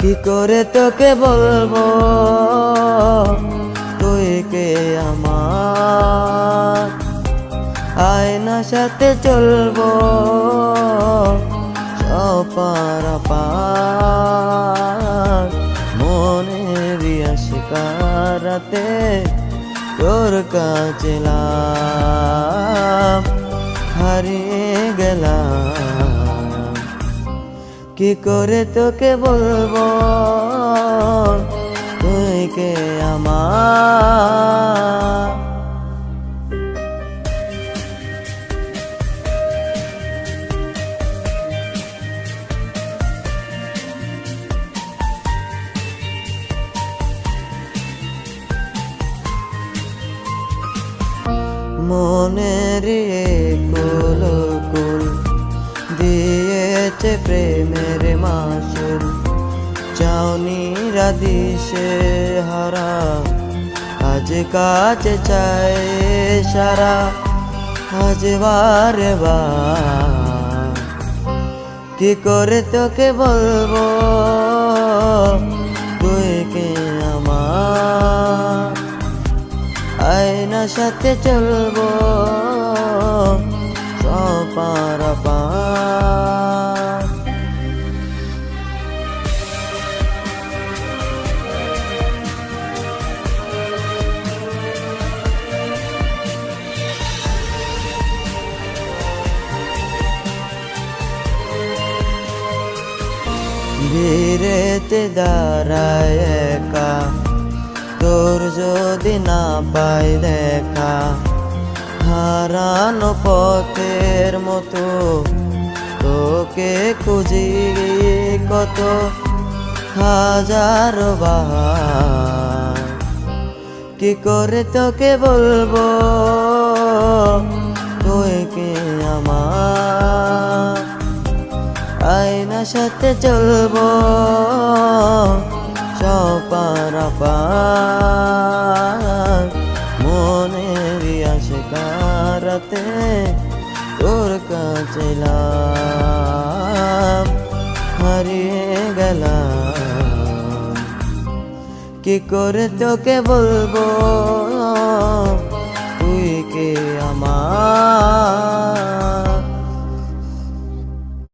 কি করে তোকে বলব? তুই কে আমার? আয়না সাথে চলবো। সপার মনের শিকারাতে তোর কাছে হারিয়ে গেলাম। কি করে তোকে বলব? তুই কে আমার? মনের কুল দিয়েছে প্রেমের মাসুল। চাউনি রাদিসে হারা, আজ কাছে চায় সারা, আজ বার কি করে তোকে বলব? তুই কে আমার? আয়না সাথে চলবো। ধীরেতে দাঁড়ায় একা। তোর যদি না পাই দেখা, হারানো পথের মতো, তোকে খুঁজি কত হাজার কি করে তোকে বলব? তুই কে আমার সাথে চলবো। সপার পার মনের আশকারাতে তোর কাছে হারিয়ে গেলাম। কি করে তোকে বলব? তুই কে আমার